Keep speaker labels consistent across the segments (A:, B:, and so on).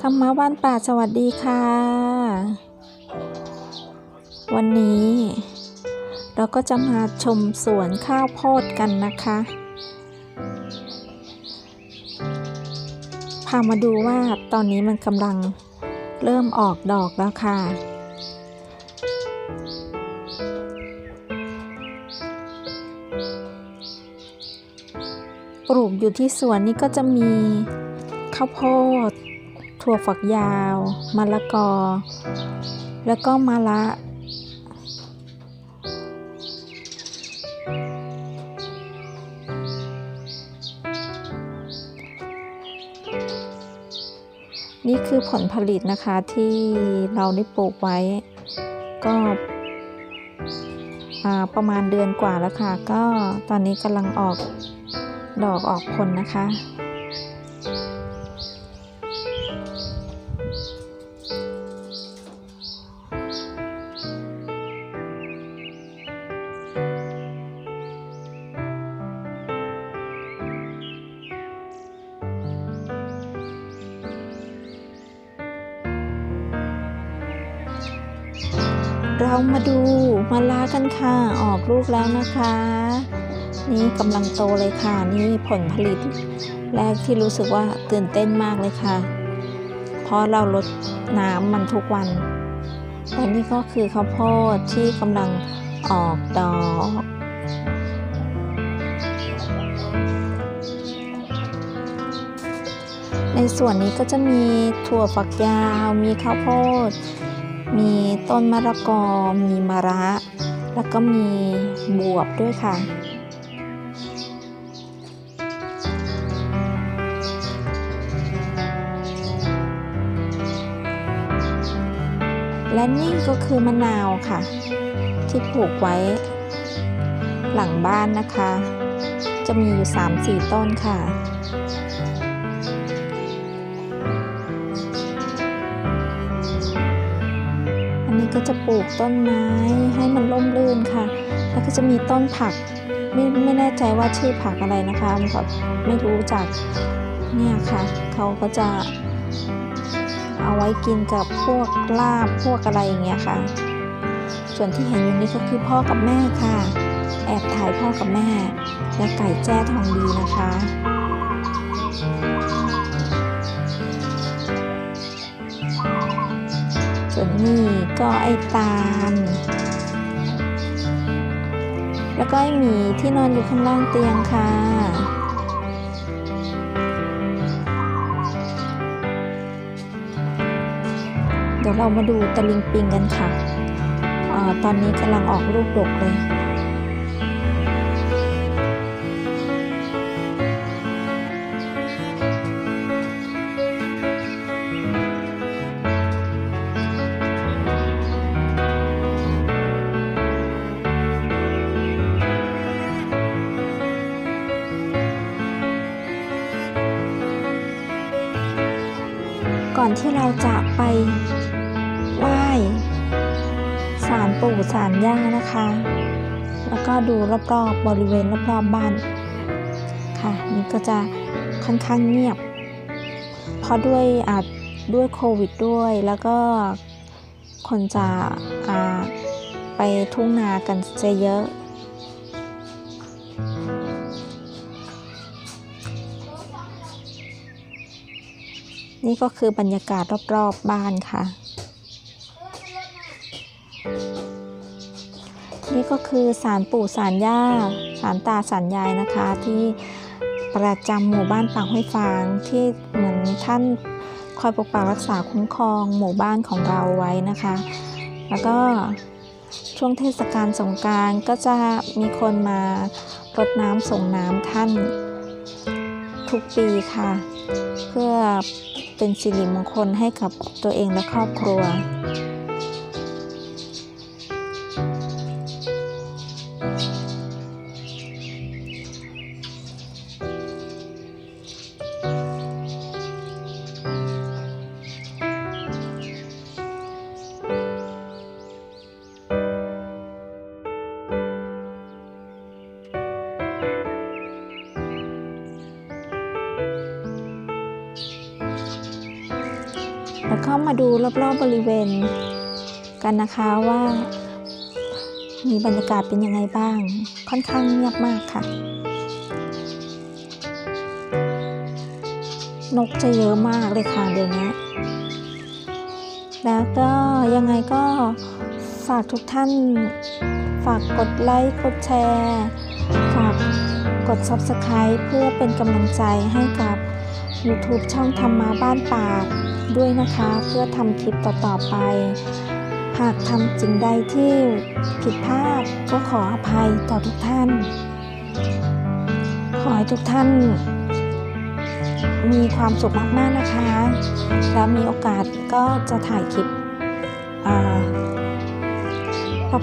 A: ธรรมะบ้านป่าสวัสดีค่ะ วันนี้ เราก็จะมาชมสวนข้าวโพดกันนะคะ พามาดูว่าตอนนี้มันกำลังเริ่มออกดอกแล้วค่ะ ปลูกอยู่ที่สวนนี้ก็จะมีข้าวโพด ถั่วฝักยาวมะละกอ แล้วก็มะละ นี่คือผลผลิตนะคะที่เราได้ปลูกไว้ ก็ประมาณเดือนกว่าแล้วค่ะ ก็ตอนนี้กำลังออกดอกออกผลนะคะ เรามาดูมะละกันค่ะ ออกลูกแล้วนะคะ นี่กำลังโตเลยค่ะ นี่ผลผลิต แรกที่รู้สึกว่าตื่นเต้นมากเลยค่ะ เพราะเราลดน้ำมันทุกวันและนี่ก็คือข้าวโพดที่กำลังออกดอกในส่วนนี้ก็จะมีถั่วฝักยาว มีข้าวโพด มีต้นมะละกอ มีมะระ แล้วก็มีบวบด้วยค่ะ และนี่ก็คือมะนาวค่ะ ที่ปลูกไว้หลังบ้านนะคะ จะมีอยู่ 3-4 ต้นค่ะ ก็จะปลูกต้นไม้ให้มันร่มรื่นค่ะ แล้วก็จะมีต้นผักไม่ไม่แน่ใจว่าชื่อผักอะไรนะคะแบบไม่รู้จักเนี่ยค่ะ เขาก็จะเอาไว้กินกับพวกลาบพวกอะไรอย่างเงี้ยค่ะ ส่วนที่เห็นอยู่นี้ก็คือพ่อกับแม่ค่ะ แอบถ่ายพ่อกับแม่ และไก่แจ้ทองดีนะคะ นี่ก็ไอ้ตาล แล้วก็ไอ้หมีที่นอนอยู่ข้างล่างเตียงค่ะเดี๋ยวเรามาดูตะลิงปิงกันค่ะอตอนนี้กำลังออกลูกดกเลย ก่อนที่เราจะไปไหว้ศาลปู่ศาลย่านะคะ แล้วก็ดูรอบๆบบริเวณรอบๆบบ้านค่ะ นี่ก็จะค่อนข้างเงียบ เพราะด้วยอาจด้วยโควิดด้วยแล้วก็คนจะไปทุ่งนากันจะเยอะ นี่ก็คือบรรยากาศรอบๆบ้านค่ะ นี่ก็คือสารปู่สารย่าสารตาสารยายนะคะ ที่ประจำหมู่บ้านปางห้วยฟางที่เหมือนท่านคอยปกปักรักษาคุ้มครองหมู่บ้านของเราไว้นะคะ แล้วก็ช่วงเทศกาลสงการก็จะมีคนมารดน้ำส่งน้ำท่านทุกปีค่ะ เพื่อ เป็นสิริมงคลให้กับตัวเองและครอบครัว แล้วก็มาดูรอบๆบริเวณ กันนะคะว่า มีบรรยากาศเป็นยังไงบ้าง ค่อนข้างเงียบมากค่ะ นกจะเยอะมากเลยค่ะเดี๋ยวนี้ แล้วก็ยังไงก็ฝากทุกท่าน ฝากกดไลค์กดแชร์ ฝากกด Subscribe เพื่อเป็นกำลังใจให้กับ YouTube ช่องธรรมาบ้านป่าด้วยนะคะ เพื่อทำคลิปต่อๆไป หากทำสิ่งใดที่ผิดพลาดก็ขออภัยต่อทุกท่าน ขอให้ทุกท่าน มีความสุขมากๆนะคะ แล้วมีโอกาสก็จะถ่ายคลิป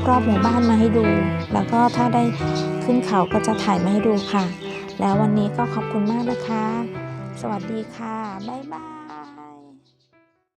A: รอบๆหมู่บ้านมาให้ดู แล้วก็ถ้าได้ขึ้นเขาก็จะถ่ายมาให้ดูค่ะ แล้ววันนี้ก็ขอบคุณมากนะคะ วัสดีค่ะ บ๊ายบาย